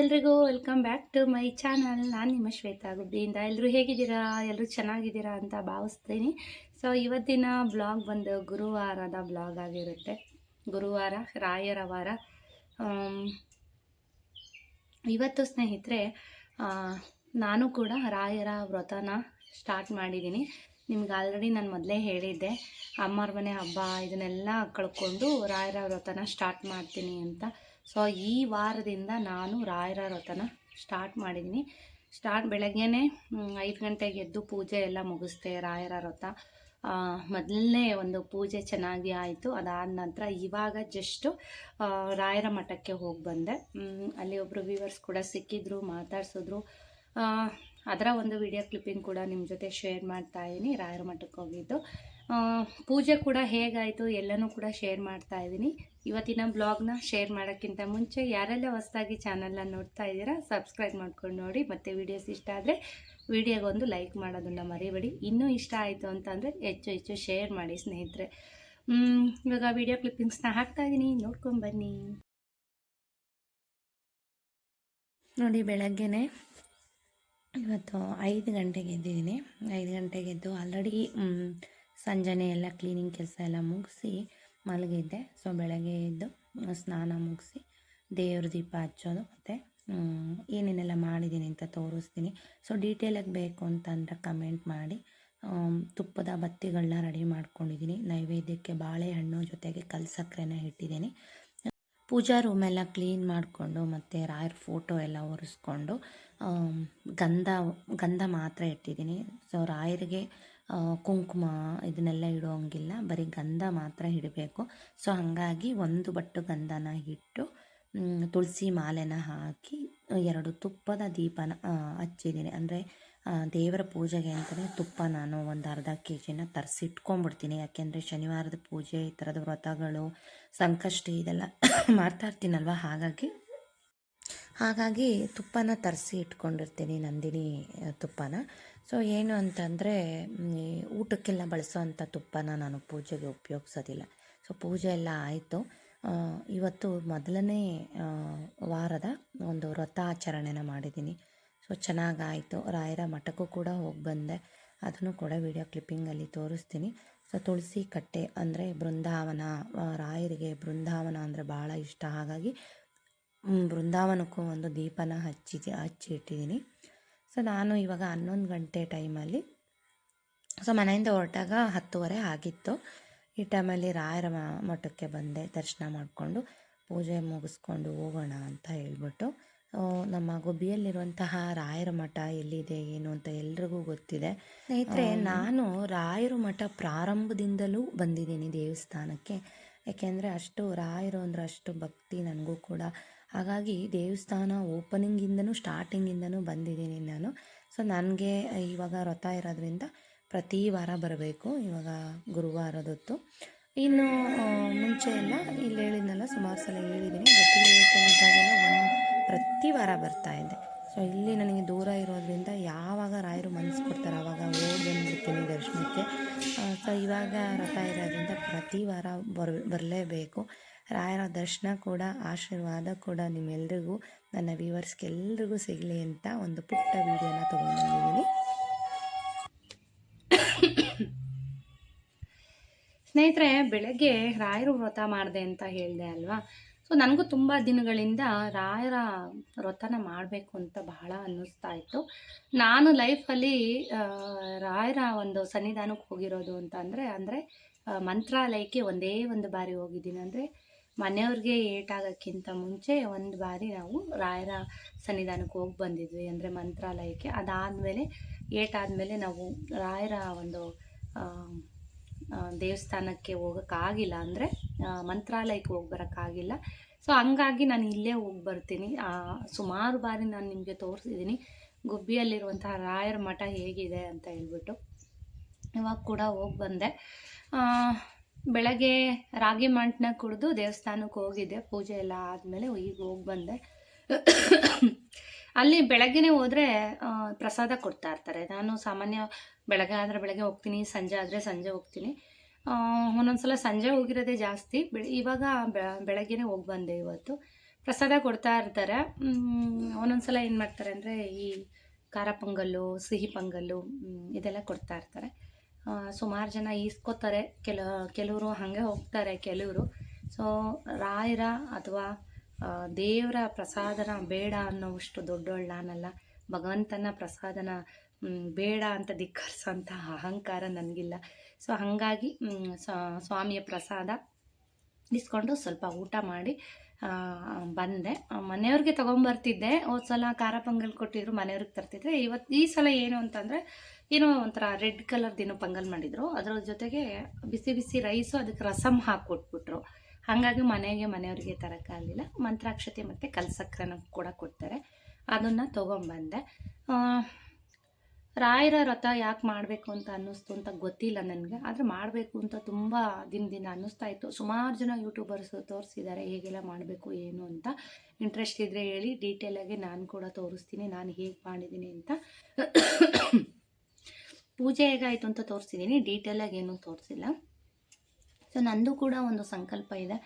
ಎಲ್ರಿಗೂ welcome back to my channel. ನಾನು ನಿಮ್ಮ ಶ್ವೇತಾ ಗುಬ್ಬಿಯಿಂದ. ಎಲ್ಲರೂ ಹೇಗಿದ್ದೀರಾ? ಎಲ್ಲರೂ ಚೆನ್ನಾಗಿದ್ದೀರಾ ಅಂತ ಭಾವಿಸ್ತೀನಿ. ಸೊ ಇವತ್ತಿನ ಬ್ಲಾಗ್ ಬಂದು ಗುರುವಾರದ ಬ್ಲಾಗ್ ಆಗಿರುತ್ತೆ. ಗುರುವಾರ, ರಾಯರ ವಾರ. ಇವತ್ತು ಸ್ನೇಹಿತರೆ ನಾನು ಕೂಡ ರಾಯರ ವ್ರತನ ಸ್ಟಾರ್ಟ್ ಮಾಡಿದ್ದೀನಿ. ನಿಮ್ಗೆ ಆಲ್ರೆಡಿ ನಾನು ಮೊದಲೇ ಹೇಳಿದ್ದೆ. ಅಮ್ಮರ ಮನೆ ಹಬ್ಬ, ಇದನ್ನೆಲ್ಲ ಕಳ್ಕೊಂಡು ರಾಯರ ವ್ರತನ ಸ್ಟಾರ್ಟ್ ಮಾಡ್ತೀನಿ ಅಂತ. ಸೊ ಈ ವಾರದಿಂದ ನಾನು ರಾಯರ ವ್ರತನ ಸ್ಟಾರ್ಟ್ ಮಾಡಿದ್ದೀನಿ. ಸ್ಟಾರ್ಟ್ ಬೆಳಗ್ಗೆನೇ ಐದು ಗಂಟೆಗೆ ಎದ್ದು ಪೂಜೆ ಎಲ್ಲ ಮುಗಿಸ್ದೆ ರಾಯರ ವ್ರತ ಮೊದಲನೇ ಒಂದು ಪೂಜೆ ಚೆನ್ನಾಗಿ ಆಯಿತು. ಅದಾದ ನಂತರ ಇವಾಗ ಜಸ್ಟು ರಾಯರ ಮಠಕ್ಕೆ ಹೋಗಿ ಬಂದೆ. ಅಲ್ಲಿ ಒಬ್ಬರು ವ್ಯೂವರ್ಸ್ ಕೂಡ ಸಿಕ್ಕಿದ್ರು, ಮಾತಾಡ್ಸಿದ್ರು. ಅದರ ಒಂದು ವಿಡಿಯೋ ಕ್ಲಿಪ್ಪಿಂಗ್ ಕೂಡ ನಿಮ್ಮ ಜೊತೆ ಶೇರ್ ಮಾಡ್ತಾ ಇದ್ದೀನಿ, ರಾಯರ ಮಠಕ್ಕೆ ಹೋಗಿದ್ದು. ಪೂಜೆ ಕೂಡ ಹೇಗಾಯಿತು ಎಲ್ಲನೂ ಕೂಡ ಶೇರ್ ಮಾಡ್ತಾ ಇದ್ದೀನಿ. ಇವತ್ತಿನ ಬ್ಲಾಗ್ನ ಶೇರ್ ಮಾಡೋಕ್ಕಿಂತ ಮುಂಚೆ ಯಾರೆಲ್ಲ ಹೊಸದಾಗಿ ಚಾನಲ್ನ ನೋಡ್ತಾ ಇದ್ದೀರಾ, ಸಬ್ಸ್ಕ್ರೈಬ್ ಮಾಡ್ಕೊಂಡು ನೋಡಿ. ಮತ್ತು ವಿಡಿಯೋಸ್ ಇಷ್ಟ ಆದರೆ ವಿಡಿಯೋಗೊಂದು ಲೈಕ್ ಮಾಡೋದನ್ನು ಮರಿಬೇಡಿ. ಇನ್ನೂ ಇಷ್ಟ ಆಯಿತು ಅಂತಂದರೆ ಹೆಚ್ಚು ಹೆಚ್ಚು ಶೇರ್ ಮಾಡಿ ಸ್ನೇಹಿತರೆ. ಇವಾಗ ವಿಡಿಯೋ ಕ್ಲಿಪ್ಪಿಂಗ್ಸ್ನ ಹಾಕ್ತಾ ಇದ್ದೀನಿ ನೋಡ್ಕೊಂಬನ್ನಿ ನೋಡಿ, ಬೆಳಗ್ಗೆನೆ ಇವತ್ತು ಐದು ಗಂಟೆಗೆ ಎದ್ದಿದ್ದೀನಿ. ಐದು ಗಂಟೆಗೆ ಎದ್ದು ಆಲ್ರೆಡಿ ಸಂಜೆನೆ ಎಲ್ಲ ಕ್ಲೀನಿಂಗ್ ಕೆಲಸ ಎಲ್ಲ ಮುಗಿಸಿ ಮಲಗಿದ್ದೆ ಸೊ ಬೆಳಗ್ಗೆ ಎದ್ದು ಸ್ನಾನ ಮುಗಿಸಿ ದೇವ್ರ ದೀಪ ಹಚ್ಚೋದು ಮತ್ತು ಏನೇನೆಲ್ಲ ಮಾಡಿದ್ದೀನಿ ಅಂತ ತೋರಿಸ್ತೀನಿ. ಸೊ ಡೀಟೇಲಾಗಿ ಬೇಕು ಅಂತಂದ್ರೆ ಕಮೆಂಟ್ ಮಾಡಿ. ತುಪ್ಪದ ಬತ್ತಿಗಳನ್ನ ರೆಡಿ ಮಾಡ್ಕೊಂಡಿದ್ದೀನಿ. ನೈವೇದ್ಯಕ್ಕೆ ಬಾಳೆಹಣ್ಣು ಜೊತೆಗೆ ಕಲ್ ಸಕ್ಕರೆನ ಇಟ್ಟಿದ್ದೀನಿ. ಪೂಜಾ ರೂಮೆಲ್ಲ ಕ್ಲೀನ್ ಮಾಡಿಕೊಂಡು ಮತ್ತು ರಾಯರ ಫೋಟೋ ಎಲ್ಲ ಒರೆಸ್ಕೊಂಡು ಗಂಧ ಗಂಧ ಮಾತ್ರ ಇಟ್ಟಿದ್ದೀನಿ. ಸೊ ರಾಯರಿಗೆ ಕುಂಕುಮ ಇದನ್ನೆಲ್ಲ ಇಡೋಂಗಿಲ್ಲ. ಬರೀ ಗಂಧ ಮಾತ್ರ ಇಡಬೇಕು. ಸೊ ಹಾಗಾಗಿ ಒಂದು ಬಟ್ಟು ಗಂಧನ ಇಟ್ಟು ತುಳಸಿ ಮಾಲೆನ ಹಾಕಿ, ಎರಡು ತುಪ್ಪದ ದೀಪನ ಹಚ್ಚಿದ್ದೀನಿ. ಅಂದರೆ ದೇವರ ಪೂಜೆಗೆ ಅಂತಲೇ ತುಪ್ಪ ನಾನು ಒಂದು ಅರ್ಧ ಕೆ ಜಿನ ತರಿಸಿಟ್ಕೊಂಡ್ಬಿಡ್ತೀನಿ ಯಾಕೆಂದರೆ ಶನಿವಾರದ ಪೂಜೆ, ಈ ಥರದ ವ್ರತಗಳು, ಸಂಕಷ್ಟಿ ಇದೆಲ್ಲ ಮಾಡ್ತಾ ಇರ್ತೀನಲ್ವ? ಹಾಗಾಗಿ ಹಾಗಾಗಿ ತುಪ್ಪನ ತರಿಸಿ ಇಟ್ಕೊಂಡಿರ್ತೀನಿ ನಂದಿನಿ ತುಪ್ಪನ. ಸೊ ಏನು ಅಂತಂದರೆ ಊಟಕ್ಕೆಲ್ಲ ಬಳಸೋವಂಥ ತುಪ್ಪನ ನಾನು ಪೂಜೆಗೆ ಉಪಯೋಗಿಸೋದಿಲ್ಲ. ಸೊ ಪೂಜೆ ಎಲ್ಲ ಆಯಿತು. ಇವತ್ತು ಮೊದಲನೇ ವಾರದ ಒಂದು ವ್ರತಾಚರಣೆನ ಮಾಡಿದ್ದೀನಿ. ಸೊ ಚೆನ್ನಾಗಾಯಿತು. ರಾಯರ ಮಠಕ್ಕೂ ಕೂಡ ಹೋಗಿ ಬಂದೆ. ಅದನ್ನು ಕೂಡ ವಿಡಿಯೋ ಕ್ಲಿಪ್ಪಿಂಗಲ್ಲಿ ತೋರಿಸ್ತೀನಿ. ಸೊ ತುಳಸಿ ಕಟ್ಟೆ ಅಂದರೆ ಬೃಂದಾವನ ರಾಯರಿಗೆ ಬೃಂದಾವನ ಅಂದರೆ ಭಾಳ ಇಷ್ಟ. ಹಾಗಾಗಿ ಬೃಂದಾವನಕ್ಕೂ ಒಂದು ದೀಪನ ಹಚ್ಚಿ ಹಚ್ಚಿ ಇಟ್ಟಿದ್ದೀನಿ ಸೊ ನಾನು ಇವಾಗ ಹನ್ನೊಂದು ಗಂಟೆ ಟೈಮಲ್ಲಿ ಸೊ ಮನೆಯಿಂದ ಹೊರಟಾಗ ಹತ್ತುವರೆ ಆಗಿತ್ತು. ಈ ಟೈಮಲ್ಲಿ ರಾಯರ ಮಠಕ್ಕೆ ಬಂದೆ ದರ್ಶನ ಮಾಡಿಕೊಂಡು ಪೂಜೆ ಮುಗಿಸ್ಕೊಂಡು ಹೋಗೋಣ ಅಂತ ಹೇಳ್ಬಿಟ್ಟು. ನಮ್ಮ ಗುಬ್ಬಿಯಲ್ಲಿರುವಂತಹ ರಾಯರ ಮಠ ಎಲ್ಲಿದೆ ಏನು ಅಂತ ಎಲ್ರಿಗೂ ಗೊತ್ತಿದೆ. ಸ್ನೇಹಿತರೆ ನಾನು ರಾಯರ ಮಠ ಪ್ರಾರಂಭದಿಂದಲೂ ಬಂದಿದ್ದೀನಿ ದೇವಸ್ಥಾನಕ್ಕೆ. ಯಾಕೆಂದರೆ ಅಷ್ಟು ರಾಯರು ಅಂದರೆ ಅಷ್ಟು ಭಕ್ತಿ ನನಗೂ ಕೂಡ ಹಾಗಾಗಿ ದೇವಸ್ಥಾನ ಓಪನಿಂಗಿಂದನೂ ಸ್ಟಾರ್ಟಿಂಗಿಂದನೂ ಬಂದಿದ್ದೀನಿ ನಾನು. ಸೊ ನನಗೆ ಇವಾಗ ವ್ರತ ಇರೋದ್ರಿಂದ ಪ್ರತಿ ವಾರ ಬರಬೇಕು, ಇವಾಗ ಗುರುವಾರದೊತ್ತು. ಇನ್ನು ಮುಂಚೆ ಎಲ್ಲ ಇಲ್ಲಿ ಹೇಳಿದ್ನಲ್ಲ, ಸುಮಾರು ಸಲ ಹೇಳಿದ್ದೀನಿ. ಗೊತ್ತಿದ್ದಾಗೆಲ್ಲ ಒಂದು ಪ್ರತಿ ವಾರ ಬರ್ತಾ ಇದೆ. ಸೊ ಇಲ್ಲಿ ನನಗೆ ದೂರ ಇರೋದ್ರಿಂದ ಯಾವಾಗ ರಾಯರು ಮನಸ್ಸು ಕೊಡ್ತಾರೆ ಆವಾಗ ಹೋಗಿ ಬಂದಿರ್ತೀನಿ ದರ್ಶನಕ್ಕೆ. ಸೊ ಇವಾಗ ವ್ರತ ಇರೋದ್ರಿಂದ ಪ್ರತಿ ವಾರ ಬರ್, ಬರಲೇಬೇಕು. ರಾಯರ ದರ್ಶನ ಕೂಡ, ಆಶೀರ್ವಾದ ಕೂಡ ನಿಮ್ಮೆಲ್ರಿಗೂ, ನನ್ನ ವ್ಯೂವರ್ಸ್ಗೆಲ್ರಿಗೂ ಸಿಗಲಿ ಅಂತ ಒಂದು ಪುಟ್ಟ ವಿಡಿಯೋನ ತೊಗೊಂಡಿದ್ದೀನಿ ಸ್ನೇಹಿತರೆ, ಬೆಳಗ್ಗೆ ರಾಯರು ವ್ರತ ಮಾಡಿದೆ ಅಂತ ಹೇಳಿದೆ ಅಲ್ವಾ? ಸೊ ನನಗೂ ತುಂಬ ದಿನಗಳಿಂದ ರಾಯರ ವ್ರತನ ಮಾಡಬೇಕು ಅಂತ ಬಹಳ ಅನ್ನಿಸ್ತಾ ಇತ್ತು. ನಾನು ಲೈಫಲ್ಲಿ ರಾಯರ ಒಂದು ಸನ್ನಿಧಾನಕ್ಕೆ ಹೋಗಿರೋದು ಅಂತ ಅಂದರೆ ಅಂದರೆ ಮಂತ್ರಾಲಯಕ್ಕೆ ಒಂದೇ ಒಂದು ಬಾರಿ ಹೋಗಿದ್ದೀನಿ. ಅಂದರೆ ಮನೆಯವ್ರಿಗೆ ಏಟಾಗೋಕ್ಕಿಂತ ಮುಂಚೆ ಒಂದು ಬಾರಿ ನಾವು ರಾಯರ ಸನ್ನಿಧಾನಕ್ಕೆ ಹೋಗಿ ಬಂದಿದ್ವಿ, ಅಂದರೆ ಮಂತ್ರಾಲಯಕ್ಕೆ. ಅದಾದಮೇಲೆ ಏಟಾದಮೇಲೆ ನಾವು ರಾಯರ ಒಂದು ದೇವಸ್ಥಾನಕ್ಕೆ ಹೋಗೋಕ್ಕಾಗಿಲ್ಲ, ಅಂದರೆ ಮಂತ್ರಾಲಯಕ್ಕೆ ಹೋಗಿ ಬರೋಕ್ಕಾಗಿಲ್ಲ. ಸೊ ಹಂಗಾಗಿ ನಾನು ಇಲ್ಲೇ ಹೋಗಿ ಬರ್ತೀನಿ. ಸುಮಾರು ಬಾರಿ ನಾನು ನಿಮಗೆ ತೋರಿಸಿದ್ದೀನಿ. ಗುಬ್ಬಿಯಲ್ಲಿರುವಂತಹ ರಾಯರ ಮಠ ಹೇಗಿದೆ ಅಂತ ಹೇಳ್ಬಿಟ್ಟು. ಇವಾಗ ಕೂಡ ಹೋಗಿ ಬಂದೆ. ಬೆಳಗ್ಗೆ ರಾಗಿ ಮಂಟನ ಕುಡಿದು ದೇವಸ್ಥಾನಕ್ಕೆ ಹೋಗಿದ್ದೆ. ಪೂಜೆ ಎಲ್ಲ ಆದಮೇಲೆ ಈಗ ಹೋಗಿ ಬಂದೆ. ಅಲ್ಲಿ ಬೆಳಗ್ಗೆನೇ ಹೋದರೆ ಪ್ರಸಾದ ಕೊಡ್ತಾ ಇರ್ತಾರೆ. ನಾನು ಸಾಮಾನ್ಯ ಬೆಳಗ್ಗೆ ಆದರೆ ಬೆಳಗ್ಗೆ ಹೋಗ್ತೀನಿ, ಸಂಜೆ ಆದರೆ ಸಂಜೆ ಹೋಗ್ತೀನಿ. ಒಂದೊಂದು ಸಲ ಸಂಜೆ ಹೋಗಿರೋದೇ ಜಾಸ್ತಿ. ಬೆಳ, ಇವಾಗ ಬೆಳಗ್ಗೆನೇ ಹೋಗಿ ಬಂದೆ ಇವತ್ತು. ಪ್ರಸಾದ ಕೊಡ್ತಾ ಇರ್ತಾರೆ. ಒಂದೊಂದು ಸಲ ಏನು ಮಾಡ್ತಾರೆ ಅಂದರೆ ಈ ಖಾರ ಪೊಂಗಲ್ಲು, ಸಿಹಿ ಪೊಂಗಲ್ಲು ಇದೆಲ್ಲ ಕೊಡ್ತಾ ಇರ್ತಾರೆ. ಸುಮಾರು ಜನ ಈಸ್ಕೋತಾರೆ. ಕೆಲ, ಕೆಲವರು ಹಾಗೆ ಹೋಗ್ತಾರೆ, ಕೆಲವರು. ಸೊ ರಾಯರ ಅಥವಾ ದೇವರ ಪ್ರಸಾದನ ಬೇಡ ಅನ್ನೋವಷ್ಟು ದೊಡ್ಡವಳ್ಳ ನಾನಲ್ಲ. ಭಗವಂತನ ಪ್ರಸಾದನ ಬೇಡ ಅಂತ ಧಿಕ್ಕರಿಸೋಂಥ ಅಹಂಕಾರ ನನಗಿಲ್ಲ. ಸೊ ಹಾಗಾಗಿ ಸ್ವಾಮಿಯ ಪ್ರಸಾದ ಇಸ್ಕೊಂಡು ಸ್ವಲ್ಪ ಊಟ ಮಾಡಿ ಬಂದೆ. ಮನೆಯವ್ರಿಗೆ ತೊಗೊಂಬರ್ತಿದ್ದೆ. ಹೋದ ಸಲ ಖಾರ ಪೊಂಗಲ್ ಕೊಟ್ಟಿದ್ರು, ಮನೆಯವ್ರಿಗೆ ತರ್ತಿದ್ದೆ. ಇವತ್ತು ಈ ಸಲ ಏನು ಅಂತಂದರೆ ಏನೋ ಒಂಥರ ರೆಡ್ ಕಲರ್ದೇನೋ ಪೊಂಗಲ್ ಮಾಡಿದರು. ಅದರ ಜೊತೆಗೆ ಬಿಸಿ ಬಿಸಿ ರೈಸು ಅದಕ್ಕೆ ರಸಮ್ ಹಾಕಿಕೊಟ್ಬಿಟ್ರು ಹಾಗಾಗಿ ಮನೆಗೆ ಮನೆಯವ್ರಿಗೆ ತರೋಕ್ಕಾಗಲಿಲ್ಲ ಮಂತ್ರಾಕ್ಷತೆ ಮತ್ತು ಕಲ್ಸಕ್ರನ ಕೂಡ ಕೊಡ್ತಾರೆ. ಅದನ್ನು ತೊಗೊಂಬಂದೆ. ರಾಯರ ರಥ ಯಾಕೆ ಮಾಡಬೇಕು ಅಂತ ಅನ್ನಿಸ್ತು ಅಂತ ಗೊತ್ತಿಲ್ಲ ನನಗೆ. ಆದರೆ ಮಾಡಬೇಕು ಅಂತ ತುಂಬ ದಿನದಿಂದ ಅನ್ನಿಸ್ತಾ ಇತ್ತು. ಸುಮಾರು ಜನ ಯೂಟ್ಯೂಬರ್ಸ್ ತೋರಿಸಿದ್ದಾರೆ ಹೇಗೆಲ್ಲ ಮಾಡಬೇಕು, ಏನು ಅಂತ. ಇಂಟ್ರೆಸ್ಟ್ ಇದ್ದರೆ ಹೇಳಿ ಡೀಟೇಲಾಗಿ ನಾನು ಕೂಡ ತೋರಿಸ್ತೀನಿ. ನಾನು ಹೇಗೆ ಮಾಡಿದ್ದೀನಿ ಅಂತ. ಪೂಜೆ ಹೇಗಾಯಿತು ಅಂತ ತೋರಿಸಿದ್ದೀನಿ ಡೀಟೇಲಾಗಿ ಏನೂ ತೋರಿಸಿಲ್ಲ. ಸೊ ನಂದು ಕೂಡ ಒಂದು ಸಂಕಲ್ಪ ಇದೆ.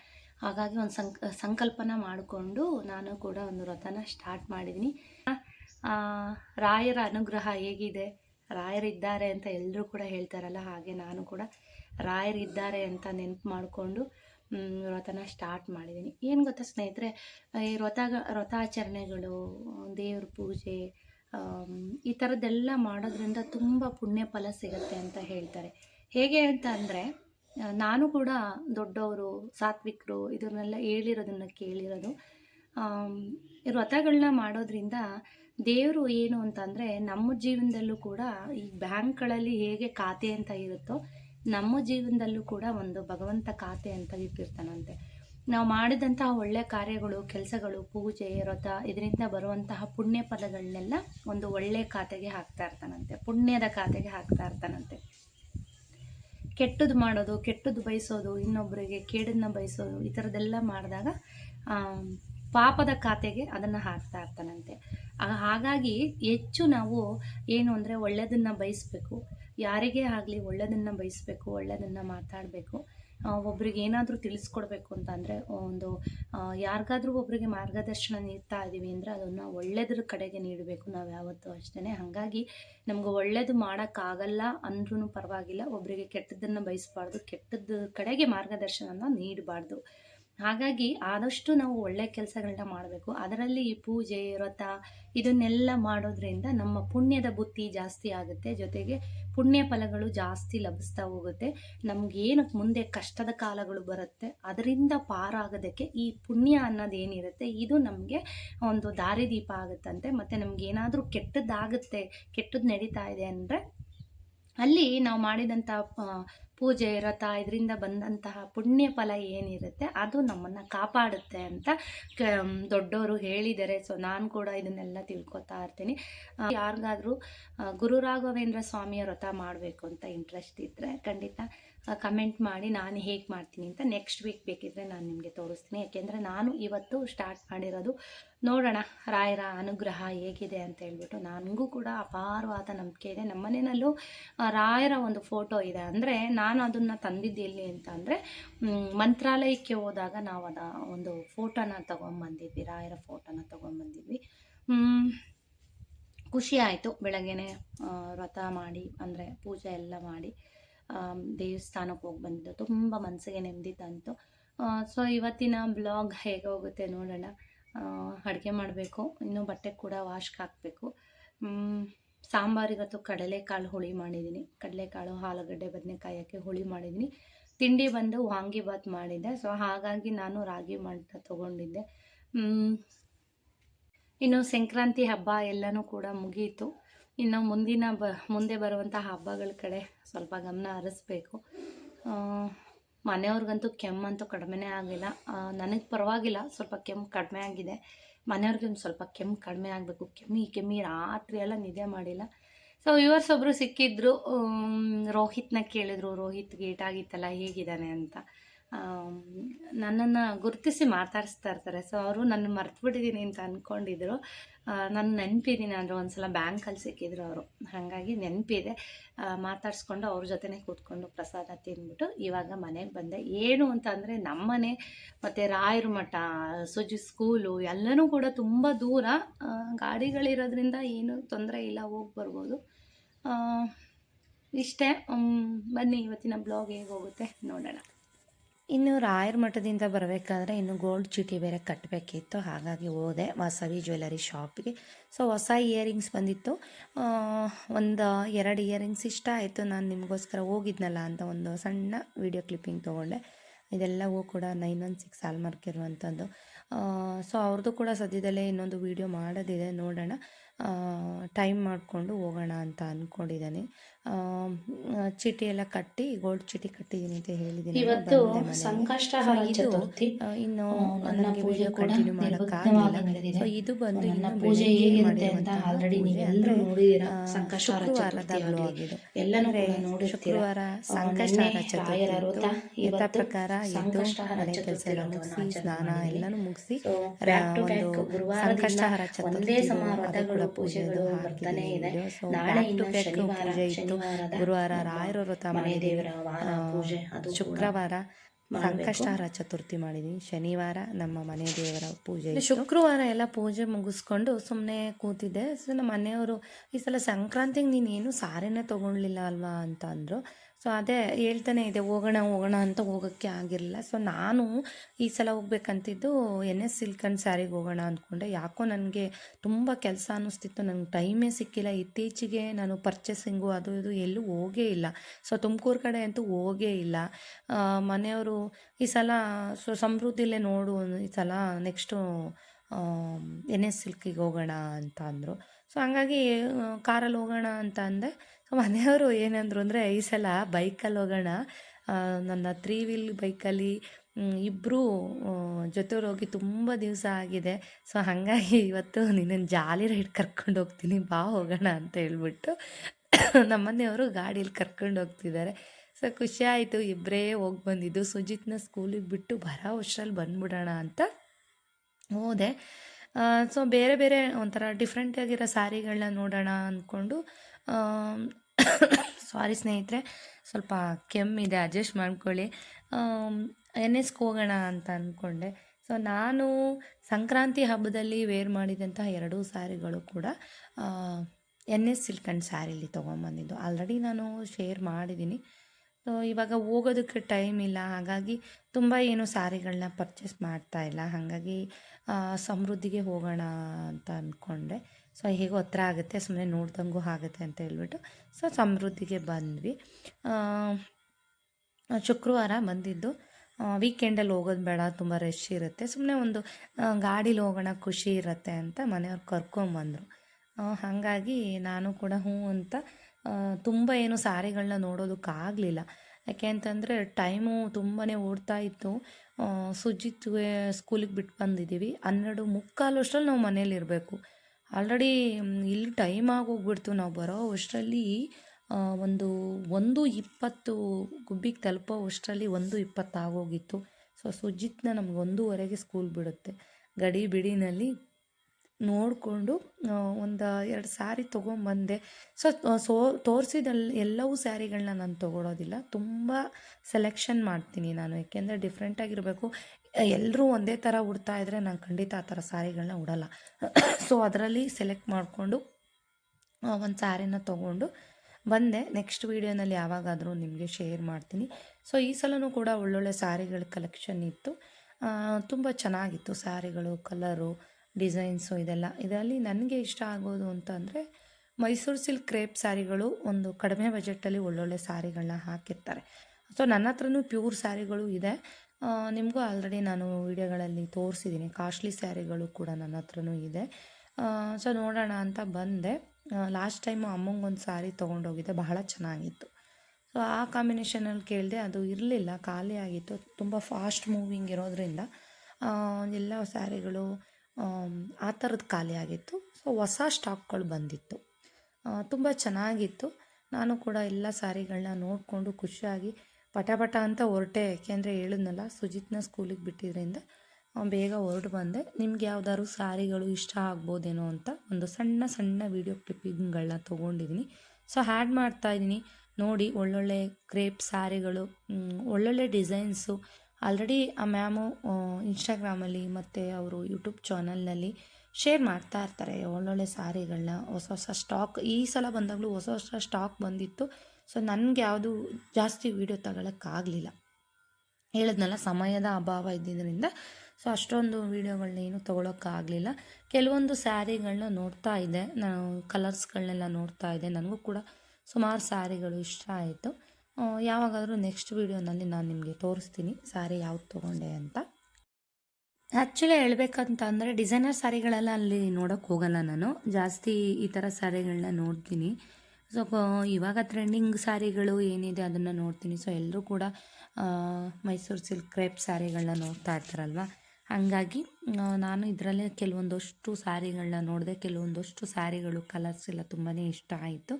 ಹಾಗಾಗಿ ಒಂದು ಸಂಕ, ಸಂಕಲ್ಪನ ಮಾಡಿಕೊಂಡು ನಾನು ಕೂಡ ಒಂದು ವ್ರತನ ಸ್ಟಾರ್ಟ್ ಮಾಡಿದ್ದೀನಿ ರಾಯರ ಅನುಗ್ರಹ ಹೇಗಿದೆ? ರಾಯರಿದ್ದಾರೆ ಅಂತ ಎಲ್ಲರೂ ಕೂಡ ಹೇಳ್ತಾರಲ್ಲ, ಹಾಗೆ ನಾನು ಕೂಡ ರಾಯರಿದ್ದಾರೆ ಅಂತ ನೆನಪು ಮಾಡಿಕೊಂಡು ವ್ರತನ ಸ್ಟಾರ್ಟ್ ಮಾಡಿದ್ದೀನಿ ಏನು ಗೊತ್ತಾ ಸ್ನೇಹಿತರೆ, ಈ ವ್ರತ ವ್ರತಾಚರಣೆಗಳು, ದೇವ್ರ ಪೂಜೆ ಈ ಥರದ್ದೆಲ್ಲ ಮಾಡೋದ್ರಿಂದ ತುಂಬ ಪುಣ್ಯ ಫಲ ಸಿಗುತ್ತೆ ಅಂತ ಹೇಳ್ತಾರೆ. ಹೇಗೆ ಅಂತ ಅಂದರೆ ನಾನು ಕೂಡ ದೊಡ್ಡವರು, ಸಾತ್ವಿಕರು, ಇದನ್ನೆಲ್ಲ ಹೇಳಿರೋದನ್ನು ಕೇಳಿರೋದು. ವ್ರತಗಳನ್ನ ಮಾಡೋದ್ರಿಂದ ದೇವರು ಏನು ಅಂತಂದರೆ ನಮ್ಮ ಜೀವನದಲ್ಲೂ ಕೂಡ ಈ ಬ್ಯಾಂಕ್ಗಳಲ್ಲಿ ಹೇಗೆ ಖಾತೆ ಅಂತ ಇರುತ್ತೋ, ನಮ್ಮ ಜೀವನದಲ್ಲೂ ಕೂಡ ಒಂದು ಭಗವಂತ ಖಾತೆ ಅಂತ ಇಟ್ಟಿರ್ತಾನಂತೆ ನಾವು ಮಾಡಿದಂತಹ ಒಳ್ಳೆ ಕಾರ್ಯಗಳು, ಕೆಲಸಗಳು, ಪೂಜೆ, ವ್ರತ, ಇದರಿಂದ ಬರುವಂತಹ ಪುಣ್ಯ ಫಲಗಳನ್ನೆಲ್ಲ ಒಂದು ಒಳ್ಳೆ ಖಾತೆಗೆ ಹಾಕ್ತಾ ಇರ್ತಾನಂತೆ. ಪುಣ್ಯದ ಖಾತೆಗೆ ಹಾಕ್ತಾ ಇರ್ತಾನಂತೆ. ಕೆಟ್ಟದ್ದು ಮಾಡೋದು, ಕೆಟ್ಟದ್ದು ಬಯಸೋದು ಇನ್ನೊಬ್ಬರಿಗೆ ಕೇಡನ್ನ ಬಯಸೋದು, ಈ ಥರದ್ದೆಲ್ಲ ಮಾಡಿದಾಗ ಪಾಪದ ಖಾತೆಗೆ ಅದನ್ನು ಹಾಕ್ತಾ ಇರ್ತಾನಂತೆ. ಹಾಗಾಗಿ ಹೆಚ್ಚು ನಾವು ಏನು ಅಂದರೆ ಒಳ್ಳೆಯದನ್ನು ಬಯಸಬೇಕು, ಯಾರಿಗೇ ಆಗಲಿ ಒಳ್ಳೆಯದನ್ನು ಬಯಸಬೇಕು ಒಳ್ಳೆಯದನ್ನು ಮಾತಾಡಬೇಕು ಒಬ್ರಿಗೆ ಏನಾದರೂ ತಿಳಿಸ್ಕೊಡ್ಬೇಕು ಅಂತಂದರೆ ಒಂದು ಯಾರಿಗಾದ್ರೂ ಒಬ್ಬರಿಗೆ ಮಾರ್ಗದರ್ಶನ ನೀಡ್ತಾ ಇದ್ದೀವಿ ಅಂದರೆ ಅದನ್ನು ಒಳ್ಳೆಯದ್ರ ಕಡೆಗೆ ನೀಡಬೇಕು. ನಾವು ಯಾವತ್ತೂ ಅಷ್ಟೇ ಹಾಗಾಗಿ ನಮ್ಗೆ ಒಳ್ಳೇದು ಮಾಡೋಕ್ಕಾಗಲ್ಲ ಅಂದ್ರೂ ಪರವಾಗಿಲ್ಲ. ಒಬ್ಬರಿಗೆ ಕೆಟ್ಟದ್ದನ್ನು ಬಯಸಬಾರ್ದು. ಕೆಟ್ಟದ್ದು ಕಡೆಗೆ ಮಾರ್ಗದರ್ಶನನ ನೀಡಬಾರ್ದು. ಹಾಗಾಗಿ ಆದಷ್ಟು ನಾವು ಒಳ್ಳೆ ಕೆಲಸಗಳನ್ನ ಮಾಡಬೇಕು. ಅದರಲ್ಲಿ ಈ ಪೂಜೆ, ವ್ರತ ಇದನ್ನೆಲ್ಲ ಮಾಡೋದ್ರಿಂದ ನಮ್ಮ ಪುಣ್ಯದ ಬುತ್ತಿ ಜಾಸ್ತಿ ಆಗುತ್ತೆ. ಜೊತೆಗೆ ಪುಣ್ಯ ಫಲಗಳು ಜಾಸ್ತಿ ಲಭಿಸ್ತಾ ಹೋಗುತ್ತೆ. ನಮಗೇನು ಮುಂದೆ ಕಷ್ಟದ ಕಾಲಗಳು ಬರುತ್ತೆ. ಅದರಿಂದ ಪಾರಾಗೋದಕ್ಕೆ ಈ ಪುಣ್ಯ ಅನ್ನೋದೇನಿರುತ್ತೆ, ಇದು ನಮಗೆ ಒಂದು ದಾರಿದೀಪ ಆಗುತ್ತಂತೆ. ಮತ್ತು ನಮಗೇನಾದರೂ ಕೆಟ್ಟದ್ದಾಗುತ್ತೆ, ಕೆಟ್ಟದ್ದು ನಡೀತಾ ಇದೆ ಅಂದರೆ ಅಲ್ಲಿ ನಾವು ಮಾಡಿದಂಥ ಪೂಜೆ, ವ್ರತ ಇದರಿಂದ ಬಂದಂತಹ ಪುಣ್ಯ ಫಲ ಏನಿರುತ್ತೆ, ಅದು ನಮ್ಮನ್ನು ಕಾಪಾಡುತ್ತೆ ಅಂತ ಕ ದೊಡ್ಡವರು ಹೇಳಿದ್ದಾರೆ. ಸೊ, ನಾನು ಕೂಡ ಇದನ್ನೆಲ್ಲ ತಿಳ್ಕೊತಾ ಇರ್ತೀನಿ. ಯಾರಿಗಾದರೂ ಗುರು ರಾಘವೇಂದ್ರ ಸ್ವಾಮಿಯ ವ್ರತ ಮಾಡಬೇಕು ಅಂತ ಇಂಟ್ರೆಸ್ಟ್ ಇದ್ದರೆ ಖಂಡಿತ ಕಮೆಂಟ್ ಮಾಡಿ ನಾನು ಹೇಗೆ ಮಾಡ್ತೀನಿ ಅಂತ ನೆಕ್ಸ್ಟ್ ವೀಕ್ ಬೇಕಿದ್ದರೆ ನಾನು ನಿಮಗೆ ತೋರಿಸ್ತೀನಿ. ಯಾಕೆಂದರೆ ನಾನು ಇವತ್ತು ಸ್ಟಾರ್ಟ್ ಮಾಡಿರೋದು ನೋಡೋಣ, ರಾಯರ ಅನುಗ್ರಹ ಹೇಗಿದೆ ಅಂತ ಹೇಳ್ಬಿಟ್ಟು ನನಗೂ ಕೂಡ ಅಪಾರವಾದ ನಂಬಿಕೆ ಇದೆ. ನಮ್ಮ ರಾಯರ ಒಂದು ಫೋಟೋ ಇದೆ. ಅಂದರೆ ನಾನು ಅದನ್ನು ತಂದಿದ್ದು ಎಲ್ಲಿ ಅಂತ ಅಂದರೆ ಮಂತ್ರಾಲಯಕ್ಕೆ ಹೋದಾಗ ನಾವು ಅದ ಒಂದು ಫೋಟೋನ ತೊಗೊಂಬಂದಿದ್ವಿ, ರಾಯರ ಫೋಟೋನ ತೊಗೊಂಬಂದಿದ್ವಿ. ಖುಷಿ ಆಯಿತು. ಬೆಳಗ್ಗೆನೆ ವ್ರತ ಮಾಡಿ, ಅಂದರೆ ಪೂಜೆ ಎಲ್ಲ ಮಾಡಿ. ದೇವಸ್ಥಾನಕ್ಕೆ ಹೋಗಿ ಬಂದಿದ್ದು. ತುಂಬ ಮನಸ್ಸಿಗೆ ನೆಮ್ಮದಿ ತಂತು. ಸೊ ಇವತ್ತಿನ ಬ್ಲಾಗ್ ಹೇಗೆ ಹೋಗುತ್ತೆ ನೋಡೋಣ. ಅಡುಗೆ ಮಾಡಬೇಕು. ಇನ್ನೂ ಬಟ್ಟೆ ಕೂಡ ವಾಶ್ಗೆ ಹಾಕಬೇಕು. ಸಾಂಬಾರಿಗತ್ತು ಕಡಲೆಕಾಳು ಹುಳಿ ಮಾಡಿದ್ದೀನಿ. ಕಡಲೆಕಾಳು, ಆಲೂಗಡ್ಡೆ, ಬದನೆಕಾಯಿ ಹಾಕಿ ಹುಳಿ ಮಾಡಿದ್ದೀನಿ. ತಿಂಡಿ ಬಂದು ವಾಂಗಿಬಾತ್ ಮಾಡಿದ್ದೆ. ಸೊ ಹಾಗಾಗಿ ನಾನು ರಾಗಿ ಮಾಲ್ಟ ತೊಗೊಂಡಿದ್ದೆ. ಇನ್ನು ಸಂಕ್ರಾಂತಿ ಹಬ್ಬ ಎಲ್ಲನೂ ಕೂಡ ಮುಗಿಯಿತು ಇನ್ನು ಮುಂದಿನ ಬ, ಮುಂದೆ ಬರುವಂಥ ಹಬ್ಬಗಳ ಕಡೆ ಸ್ವಲ್ಪ ಗಮನ ಹರಿಸ್ಬೇಕು. ಮನೆಯವ್ರಿಗಂತೂ ಕೆಮ್ಮಂತೂ ಕಡಿಮೆನೇ ಆಗಿಲ್ಲ. ನನಗೆ ಪರವಾಗಿಲ್ಲ, ಸ್ವಲ್ಪ ಕೆಮ್ಮು ಕಡಿಮೆ ಆಗಿದೆ. ಮನೆಯವ್ರಿಗೆ ಒಂದು ಸ್ವಲ್ಪ ಕೆಮ್ಮು ಕಡಿಮೆ ಆಗಬೇಕು. ಕೆಮ್ಮಿ ಕೆಮ್ಮಿ ರಾತ್ರಿ ಎಲ್ಲ ನಿದ್ದೆ ಮಾಡಿಲ್ಲ. ಸೊ ವ್ಯೂವರ್ಸ್ ಒಬ್ಬರು ಸಿಕ್ಕಿದ್ರು ರೋಹಿತ್ನ ಕೇಳಿದ್ರು. ರೋಹಿತ್ ಗೇಟ್ ಆಗಿತ್ತಲ್ಲ ಹೇಗಿದ್ದಾನೆ ಅಂತ. ನನ್ನನ್ನು ಗುರುತಿಸಿ ಮಾತಾಡಿಸ್ತಾ ಇರ್ತಾರೆ. ಸೊ ಅವರು ನನ್ನ ಮರ್ತುಬಿಟ್ಟಿದ್ದೀನಿ ಅಂತ ಅಂದ್ಕೊಂಡಿದ್ರು ನನ್ನ ನೆನಪಿದ್ದೀನಿ ಅಂದರೆ ಒಂದು ಸಲ ಬ್ಯಾಂಕಲ್ಲಿ ಸಿಕ್ಕಿದ್ರು ಅವರು. ಹಾಗಾಗಿ ನೆನಪಿದೆ ಮಾತಾಡಿಸ್ಕೊಂಡು ಅವ್ರ ಜೊತೆನೇ ಕೂತ್ಕೊಂಡು ಪ್ರಸಾದ ತಿಂದ್ಬಿಟ್ಟು ಇವಾಗ ಮನೆಗೆ ಬಂದೆ. ಏನು ಅಂತ ಅಂದರೆ ನಮ್ಮನೆ ಮತ್ತು ರಾಯರ ಮಠ, ಸುಜಿ ಸ್ಕೂಲು ಎಲ್ಲನೂ ಕೂಡ ತುಂಬ ದೂರ. ಗಾಡಿಗಳಿರೋದ್ರಿಂದ ಏನು ತೊಂದರೆ ಇಲ್ಲ, ಹೋಗಿ ಬರ್ಬೋದು. ಇಷ್ಟೇ. ಬನ್ನಿ, ಇವತ್ತಿನ ಬ್ಲಾಗ್ ಹೇಗೆ ಹೋಗುತ್ತೆ ನೋಡೋಣ. ಇನ್ನು ರಾಯರ ಮಠದಿಂದ ಬರಬೇಕಾದ್ರೆ ಇನ್ನು ಗೋಲ್ಡ್ ಚೀಟಿ ಬೇರೆ ಕಟ್ಟಬೇಕಿತ್ತು ಹಾಗಾಗಿ ಹೋದೆ ವಾಸವಿ ಜ್ಯುವೆಲರಿ ಶಾಪ್ಗೆ ಸೊ ಹೊಸ ಇಯರಿಂಗ್ಸ್ ಬಂದಿತ್ತು. ಒಂದು ಎರಡು ಇಯರಿಂಗ್ಸ್ ಇಷ್ಟ ಆಯಿತು. ನಾನು ನಿಮಗೋಸ್ಕರ ಹೋಗಿದ್ನಲ್ಲ ಅಂತ ಒಂದು ಸಣ್ಣ ವಿಡಿಯೋ ಕ್ಲಿಪ್ಪಿಂಗ್ ತೊಗೊಂಡೆ. ಇದೆಲ್ಲವೂ ಕೂಡ ನೈನ್ ಒನ್ ಸಿಕ್ಸ್ ಮಾರ್ಕ್ ಇರುವಂಥದ್ದು ಸೊ ಅವ್ರದ್ದು ಕೂಡ ಸದ್ಯದಲ್ಲೇ ಇನ್ನೊಂದು ವಿಡಿಯೋ ಮಾಡೋದಿದೆ. ನೋಡೋಣ. ಟೈಮ್ ಮಾಡಿಕೊಂಡು ಹೋಗೋಣ ಅಂತ ಅಂದ್ಕೊಂಡಿದ್ದೀನಿ ಚೀಟಿ ಎಲ್ಲ ಕಟ್ಟಿ ಗೋಲ್ಡ್ ಚೀಟಿ ಕಟ್ಟಿದ್ದೀನಿ ಅಂತ ಹೇಳಿದ್ದೀನಿ ಇವತ್ತು ಸಂಕಷ್ಟ ಸಂಕಷ್ಟಹರ ಚತುರ್ಥಿ ಇನ್ನು ನನಗೆ ಪೂಜೆ ಕಂಟಿನ್ಯೂ ಮಾಡೋಕ್ಕಾಗಲಿಲ್ಲ. ಸೊ ಇದು ಬಂದು ನನ್ನ ಪೂಜೆ ಹೇಗಿರುತ್ತೆ ಅಂತ ಆಲ್ರೆಡಿ ನೀವು ನೀವೆಲ್ಲರೂ ನೋಡಿದ್ದೀರಾ ಸಂಕಷ್ಟಹರ ಚತುರ್ಥಿ. ಇದು. ಎಲ್ಲನೂ ಅಂದ್ರೆ ಶುಕ್ರವಾರ ಸಂಕಷ್ಟಹರ ಚತುರ್ಥಿ. ಇವತ್ತು ಪ್ರಕಾರ ಎದ್ದು ಮನೆ ಕೆಲಸ ಎಲ್ಲ ಮುಗಿಸಿ ಸ್ನಾನ. ಎಲ್ಲನೂ ಮುಗಿಸಿ ಒಂದು ಸಂಕಷ್ಟಹರ ಒಂದೇ ಚತುರ್ಥಿ ಸಮ ಅದು ವ್ರತಗಳು ಪೂಜೆಗಳು ಬರ್ತಾನೆ ಇದೆ ನಾಳೆ ಇನ್ನು ಶನಿವಾರ ಗುರುವಾರ ರಾಯರ ವ್ರತ ಅದು ಶುಕ್ರವಾರ ಸಂಕಷ್ಟಹರ ಚತುರ್ಥಿ ಮಾಡಿದ್ದೀನಿ ಶನಿವಾರ ನಮ್ಮ ಮನೆ ದೇವರ ಪೂಜೆ ಶುಕ್ರವಾರ ಎಲ್ಲ ಪೂಜೆ ಮುಗಿಸ್ಕೊಂಡು ಸುಮ್ಮನೆ ಕೂತಿದ್ದೆ. ಸೊ ನಮ್ಮ ಮನೆಯವರು ಈ ಸಲ ಸಂಕ್ರಾಂತಿಗೆ ನೀನು ಏನು ಸಾರಿನೇ ತೊಗೊಳ್ಲಿಲ್ಲ ಅಲ್ವಾ ಅಂತ ಅಂದರು. ಸೊ ಅದೇ ಹೇಳ್ತಾನೆ ಇದೆ, ಹೋಗೋಣ ಹೋಗೋಣ ಅಂತ ಹೋಗೋಕ್ಕೆ ಆಗಿರಲಿಲ್ಲ. ಸೊ ನಾನು ಈ ಸಲ ಹೋಗ್ಬೇಕಂತಿದ್ದು ಎನ್ ಎಸ್ ಸಿಲ್ಕ್ ಆ್ಯಂಡ್ ಸ್ಯಾರಿಗೆ ಹೋಗೋಣ ಅಂದ್ಕೊಂಡೆ. ಯಾಕೋ ನನಗೆ ತುಂಬ ಕೆಲಸ ಅನ್ನಿಸ್ತಿತ್ತು ನನಗೆ ಟೈಮೇ ಸಿಕ್ಕಿಲ್ಲ. ಇತ್ತೀಚೆಗೆ ನಾನು ಪರ್ಚೇಸಿಂಗು ಅದು ಇದು ಎಲ್ಲೂ ಹೋಗೇ ಇಲ್ಲ. ಸೊ ತುಮಕೂರು ಕಡೆ ಅಂತೂ ಹೋಗೇ ಇಲ್ಲ. ಮನೆಯವರು ಈ ಸಲ, ಸೊ, ಸಮೃದ್ಧಿಲೇ ನೋಡು ಈ ಸಲ ನೆಕ್ಸ್ಟು ಎನ್ ಎಸ್ ಸಿಲ್ಕಿಗೆ ಹೋಗೋಣ ಅಂತ ಅಂದರು. ಸೊ ಹಂಗಾಗಿ ಕಾರಲ್ಲಿ ಹೋಗೋಣ ಅಂತ ಅಂದೆ. ಮನೆಯವರು ಏನಂದ್ರು ಅಂದರೆ, ಈ ಸಲ ಬೈಕಲ್ಲಿ ಹೋಗೋಣ. ನನ್ನ ತ್ರೀ ವೀಲ್ ಬೈಕಲ್ಲಿ ಇಬ್ಬರು ಜೊತೆಯವ್ರು ಹೋಗಿ ತುಂಬ ದಿವಸ ಆಗಿದೆ. ಸೊ, ಹಾಗಾಗಿ ಇವತ್ತು ನಿನ್ನನ್ನು ಜಾಲಿ ರೈಡ್ ಕರ್ಕೊಂಡು ಹೋಗ್ತೀನಿ, ಬಾ ಹೋಗೋಣ ಅಂತ ಹೇಳ್ಬಿಟ್ಟು ನಮ್ಮನೆಯವರು ಗಾಡೀಲಿ ಕರ್ಕೊಂಡು ಹೋಗ್ತಿದ್ದಾರೆ. ಸೊ ಖುಷಿ ಆಯಿತು ಇಬ್ಬರೇ ಹೋಗಿ ಬಂದಿದ್ದು. ಸುಜಿತ್ನ ಸ್ಕೂಲಿಗೆ ಬಿಟ್ಟು ಬರೋ ವರ್ಷಲ್ಲಿ ಬಂದ್ಬಿಡೋಣ ಅಂತ ಹೋದೆ. ಸೊ, ಬೇರೆ ಬೇರೆ ಒಂಥರ ಡಿಫ್ರೆಂಟಾಗಿರೋ ಸ್ಯಾರಿಗಳನ್ನ ನೋಡೋಣ ಅಂದ್ಕೊಂಡು ಸಾರಿ ಸ್ನೇಹಿತರೆ, ಸ್ವಲ್ಪ ಕೆಮ್ಮಿದೆ ಅಡ್ಜಸ್ಟ್ ಮಾಡ್ಕೊಳ್ಳಿ. ಎನ್ ಎಸ್ಗೆ ಹೋಗೋಣ ಅಂತ ಅಂದ್ಕೊಂಡೆ ಸೊ ನಾನು ಸಂಕ್ರಾಂತಿ ಹಬ್ಬದಲ್ಲಿ ವೇರ್ ಮಾಡಿದಂತಹ ಎರಡೂ ಸ್ಯಾರಿಗಳು ಕೂಡ ಎನ್ ಎಸ್ ಸಿಲ್ಕ್ ಆ್ಯಂಡ್ ಸ್ಯಾರಿಲಿ ತೊಗೊಂಬಂದಿದ್ದು. ಆಲ್ರೆಡಿ ನಾನು ಶೇರ್ ಮಾಡಿದ್ದೀನಿ. ಸೊ ಇವಾಗ ಹೋಗೋದಕ್ಕೆ ಟೈಮ್ ಇಲ್ಲ. ಹಾಗಾಗಿ ತುಂಬ ಏನು ಸ್ಯಾರಿಗಳನ್ನ ಪರ್ಚೇಸ್ ಮಾಡ್ತಾ ಇಲ್ಲ. ಹಾಗಾಗಿ ಸಮೃದ್ಧಿಗೆ ಹೋಗೋಣ ಅಂತ ಅಂದ್ಕೊಂಡೆ ಸೊ ಹೇಗೋ ಹತ್ರ ಆಗುತ್ತೆ ಸುಮ್ಮನೆ ನೋಡ್ದಂಗೂ ಆಗುತ್ತೆ ಅಂತ ಹೇಳ್ಬಿಟ್ಟು ಸೊ ಸಮೃದ್ಧಿಗೆ ಬಂದ್ವಿ. ಶುಕ್ರವಾರ ಬಂದಿದ್ದು ವೀಕೆಂಡಲ್ಲಿ ಹೋಗೋದು ಬೇಡ, ತುಂಬ ರಶ್ ಇರುತ್ತೆ ಸುಮ್ಮನೆ ಒಂದು ಗಾಡೀಲಿ ಹೋಗೋಣ ಖುಷಿ ಇರುತ್ತೆ ಅಂತ ಮನೆಯವ್ರು ಕರ್ಕೊಂಬಂದರು. ಹಾಗಾಗಿ ನಾನು ಕೂಡ ಹ್ಞೂ ಅಂತ ತುಂಬ ಏನು ಸಾರಿಗಳನ್ನ ನೋಡೋದಕ್ಕಾಗಲಿಲ್ಲ ಯಾಕೆ ಅಂತಂದರೆ ಟೈಮು ತುಂಬಾ ಓಡ್ತಾ ಇತ್ತು. ಸುಜಿತ್ಗೆ ಸ್ಕೂಲಿಗೆ ಬಿಟ್ಟು ಬಂದಿದ್ದೀವಿ. ಹನ್ನೆರಡು ಮುಕ್ಕಾಲು ಅಷ್ಟರಲ್ಲಿ ನಾವು ಮನೇಲಿ ಇರಬೇಕು ಆಲ್ರೆಡಿ ಇಲ್ಲಿ ಟೈಮ್ ಆಗೋಗ್ಬಿಡ್ತು. ನಾವು ಬರೋ ಅಷ್ಟರಲ್ಲಿ ಒಂದು ಒಂದು ಇಪ್ಪತ್ತು ಗುಬ್ಬಿಗೆ ತಲುಪೋ ಅಷ್ಟರಲ್ಲಿ ಒಂದು ಇಪ್ಪತ್ತಾಗೋಗಿತ್ತು ಸೊ, ಸುಜಿತ್ನ ನಮ್ಗೆ ಒಂದೂವರೆಗೆ ಸ್ಕೂಲ್ ಬಿಡುತ್ತೆ. ಗಡಿ ಬಿಡಿನಲ್ಲಿ ನೋಡಿಕೊಂಡು ಒಂದು ಎರಡು ಸ್ಯಾರಿ ತೊಗೊಂಬಂದೆ. ಸೊ ಸೋ ತೋರಿಸಿದಲ್ಲಿ ಎಲ್ಲವೂ ಸ್ಯಾರಿಗಳನ್ನ ನಾನು ತೊಗೊಳೋದಿಲ್ಲ. ತುಂಬ ಸೆಲೆಕ್ಷನ್ ಮಾಡ್ತೀನಿ ನಾನು. ಯಾಕೆಂದರೆ ಡಿಫ್ರೆಂಟಾಗಿರಬೇಕು ಎಲ್ಲರೂ ಒಂದೇ ಥರ ಉಡ್ತಾ ಇದ್ದರೆ ನಾನು ಖಂಡಿತ ಆ ಥರ ಸ್ಯಾರಿಗಳನ್ನ ಉಡಲ್ಲ. ಸೊ ಅದರಲ್ಲಿ ಸೆಲೆಕ್ಟ್ ಮಾಡಿಕೊಂಡು ಒಂದು ಸ್ಯಾರಿನ ತೊಗೊಂಡು ಬಂದೆ. ನೆಕ್ಸ್ಟ್ ವೀಡಿಯೋನಲ್ಲಿ ಯಾವಾಗಾದರೂ ನಿಮಗೆ ಶೇರ್ ಮಾಡ್ತೀನಿ. ಸೊ ಈ ಸಲನೂ ಕೂಡ ಒಳ್ಳೊಳ್ಳೆ ಸ್ಯಾರಿಗಳ ಕಲೆಕ್ಷನ್ ಇತ್ತು. ತುಂಬ ಚೆನ್ನಾಗಿತ್ತು ಸ್ಯಾರಿಗಳು ಕಲರು ಡಿಸೈನ್ಸು ಇದೆಲ್ಲ. ಇದರಲ್ಲಿ ನನಗೆ ಇಷ್ಟ ಆಗೋದು ಅಂತಂದರೆ ಮೈಸೂರು ಸಿಲ್ಕ್ ಕ್ರೇಪ್ ಸ್ಯಾರಿಗಳು ಒಂದು ಕಡಿಮೆ ಬಜೆಟಲ್ಲಿ ಒಳ್ಳೊಳ್ಳೆ ಸ್ಯಾರಿಗಳನ್ನ ಹಾಕಿರ್ತಾರೆ. ಸೊ ನನ್ನ ಹತ್ರನೂ ಪ್ಯೂರ್ ಸ್ಯಾರಿಗಳು ಇದೆ. ನಿಮಗೂ ಆಲ್ರೆಡಿ ನಾನು ವಿಡಿಯೋಗಳಲ್ಲಿ ತೋರಿಸಿದ್ದೀನಿ. ಕಾಸ್ಟ್ಲಿ ಸ್ಯಾರಿಗಳು ಕೂಡ ನನ್ನ ಹತ್ರನೂ ಇದೆ. ಸೊ ನೋಡೋಣ ಅಂತ ಬಂದೆ. ಲಾಸ್ಟ್ ಟೈಮು ಅಮ್ಮಂಗೊಂದು ಸ್ಯಾರಿ ತೊಗೊಂಡೋಗಿದ್ದೆ. ಬಹಳ ಚೆನ್ನಾಗಿತ್ತು. ಸೊ ಆ ಕಾಂಬಿನೇಷನಲ್ಲಿ ಕೇಳಿದೆ ಅದು ಇರಲಿಲ್ಲ. ಖಾಲಿ ಆಗಿತ್ತು. ತುಂಬ ಫಾಸ್ಟ್ ಮೂವಿಂಗ್ ಇರೋದ್ರಿಂದ ಎಲ್ಲ ಸ್ಯಾರಿಗಳು ಆ ಥರದ್ದು ಖಾಲಿ ಆಗಿತ್ತು. ಸೊ ಹೊಸ ಸ್ಟಾಕ್ಗಳು ಬಂದಿತ್ತು. ತುಂಬ ಚೆನ್ನಾಗಿತ್ತು. ನಾನು ಕೂಡ ಎಲ್ಲ ಸ್ಯಾರಿಗಳನ್ನ ನೋಡಿಕೊಂಡು ಖುಷಿಯಾಗಿ ಪಟ ಪಟ ಅಂತ ಹೊರಟೆ ಯಾಕೆಂದರೆ ಹೇಳಿದ್ನಲ್ಲ ಸುಜಿತ್ನ ಸ್ಕೂಲಿಗೆ ಬಿಟ್ಟಿದ್ರಿಂದ ಆ, ಬೇಗ ಹೊರಟು ಬಂದೆ. ನಿಮ್ಗೆ ಯಾವ್ದಾದ್ರು ಸ್ಯಾರಿಗಳು ಇಷ್ಟ ಆಗ್ಬೋದೇನೋ ಅಂತ ಒಂದು ಸಣ್ಣ ಸಣ್ಣ ವೀಡಿಯೋ ಕ್ಲಿಪ್ಪಿಂಗ್ಗಳನ್ನ ತೊಗೊಂಡಿದ್ದೀನಿ ಸೊ ಹ್ಯಾಡ್ ಮಾಡ್ತಾ ಇದ್ದೀನಿ ನೋಡಿ ಒಳ್ಳೊಳ್ಳೆ ಕ್ರೇಪ್ ಸ್ಯಾರಿಗಳು ಒಳ್ಳೊಳ್ಳೆ ಡಿಸೈನ್ಸು ಆಲ್ರೆಡಿ ಆ ಮ್ಯಾಮು ಇನ್ಸ್ಟಾಗ್ರಾಮಲ್ಲಿ ಮತ್ತು ಅವರು ಯೂಟ್ಯೂಬ್ ಚಾನಲ್ನಲ್ಲಿ ಶೇರ್ ಮಾಡ್ತಾ ಇರ್ತಾರೆ ಒಳ್ಳೊಳ್ಳೆ ಸ್ಯಾರಿಗಳನ್ನ ಹೊಸ ಹೊಸ ಸ್ಟಾಕ್ ಈ ಸಲ ಬಂದಾಗಲೂ ಹೊಸ ಹೊಸ ಸ್ಟಾಕ್ ಬಂದಿತ್ತು. ಸೊ ನನಗೆ ಯಾವುದು ಜಾಸ್ತಿ ವೀಡಿಯೋ ತಗೊಳಕ್ಕಾಗಲಿಲ್ಲ. ಹೇಳಿದ್ನಲ್ಲ, ಸಮಯದ ಅಭಾವ ಇದ್ದಿದ್ದರಿಂದ ಸೊ ಅಷ್ಟೊಂದು ವೀಡಿಯೋಗಳನ್ನ ಏನು ತೊಗೊಳಕ್ಕಾಗಲಿಲ್ಲ. ಕೆಲವೊಂದು ಸ್ಯಾರಿಗಳನ್ನ ನೋಡ್ತಾ ಇದ್ದೆ. ನಾನು ಕಲರ್ಸ್ಗಳನ್ನೆಲ್ಲ ನೋಡ್ತಾ ಇದ್ದೆ. ನನಗೂ ಕೂಡ ಸುಮಾರು ಸ್ಯಾರಿಗಳು ಇಷ್ಟ ಆಯಿತು. ಯಾವಾಗಾದರೂ ನೆಕ್ಸ್ಟ್ ವೀಡಿಯೋನಲ್ಲಿ ನಾನು ನಿಮಗೆ ತೋರಿಸ್ತೀನಿ ಸ್ಯಾರಿ ಯಾವ್ದು ತೊಗೊಂಡೆ ಅಂತ. ಆ್ಯಕ್ಚುಲಿ ಹೇಳ್ಬೇಕಂತ ಅಂದರೆ ಡಿಸೈನರ್ ಸ್ಯಾರಿಗಳೆಲ್ಲ ಅಲ್ಲಿ ನೋಡೋಕ್ಕೆ ಹೋಗಲ್ಲ ನಾನು. ಜಾಸ್ತಿ ಈ ಥರ ಸ್ಯಾರಿಗಳನ್ನ ನೋಡ್ತೀನಿ. ಸೊ ಇವಾಗ ಟ್ರೆಂಡಿಂಗ್ ಸ್ಯಾರಿಗಳು ಏನಿದೆ ಅದನ್ನು ನೋಡ್ತೀನಿ. ಸೊ ಎಲ್ಲರೂ ಕೂಡ ಮೈಸೂರು ಸಿಲ್ಕ್ ಕ್ರೇಪ್ ಸ್ಯಾರಿಗಳನ್ನ ನೋಡ್ತಾ ಇರ್ತಾರಲ್ವ? ಹಾಗಾಗಿ ನಾನು ಇದರಲ್ಲೇ ಕೆಲವೊಂದಷ್ಟು ಸ್ಯಾರಿಗಳನ್ನ ನೋಡಿದೆ. ಕೆಲವೊಂದಷ್ಟು ಸ್ಯಾರಿಗಳು ಕಲರ್ಸ್ ಎಲ್ಲ ತುಂಬಾ ಇಷ್ಟ ಆಯಿತು.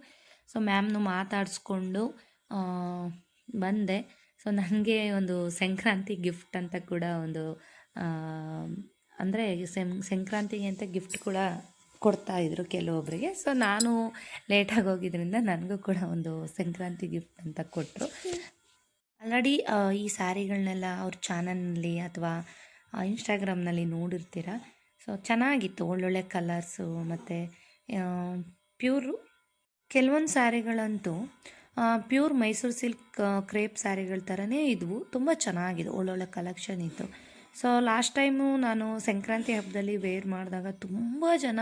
ಸೊ ಮ್ಯಾಮ್ನು ಮಾತಾಡಿಸ್ಕೊಂಡು ಬಂದೆ. ಸೊ ನನಗೆ ಒಂದು ಸಂಕ್ರಾಂತಿ ಗಿಫ್ಟ್ ಅಂತ ಕೂಡ ಒಂದು ಅಂದರೆ ಸಂಕ್ರಾಂತಿಗೆ ಅಂತ ಗಿಫ್ಟ್ ಕೂಡ ಕೊಡ್ತಾ ಇದ್ರು ಕೆಲವೊಬ್ಬರಿಗೆ ಸೊ ನಾನು ಲೇಟಾಗಿ ಹೋಗಿದ್ರಿಂದ ನನಗೂ ಕೂಡ ಒಂದು ಸಂಕ್ರಾಂತಿ ಗಿಫ್ಟ್ ಅಂತ ಕೊಟ್ಟರು ಆಲ್ರೆಡಿ ಈ ಸ್ಯಾರಿಗಳನ್ನೆಲ್ಲ ಅವ್ರ ಚಾನಲ್ನಲ್ಲಿ ಅಥವಾ ಇನ್ಸ್ಟಾಗ್ರಾಮ್ನಲ್ಲಿ ನೋಡಿರ್ತೀರ? ಸೊ ಚೆನ್ನಾಗಿತ್ತು. ಒಳ್ಳೊಳ್ಳೆ ಕಲರ್ಸು ಮತ್ತು ಪ್ಯೂರು ಕೆಲವೊಂದು ಸ್ಯಾರಿಗಳಂತೂ ಪ್ಯೂರ್ ಮೈಸೂರು ಸಿಲ್ಕ್ ಕ್ರೇಪ್ ಸ್ಯಾರಿಗಳ ಥರನೇ ಇದ್ವು. ತುಂಬ ಚೆನ್ನಾಗಿದೆ. ಒಳ್ಳೊಳ್ಳೆ ಕಲೆಕ್ಷನ್ ಇತ್ತು. ಸೊ ಲಾಸ್ಟ್ ಟೈಮು ನಾನು ಸಂಕ್ರಾಂತಿ ಹಬ್ಬದಲ್ಲಿ ವೇರ್ ಮಾಡಿದಾಗ ತುಂಬ ಜನ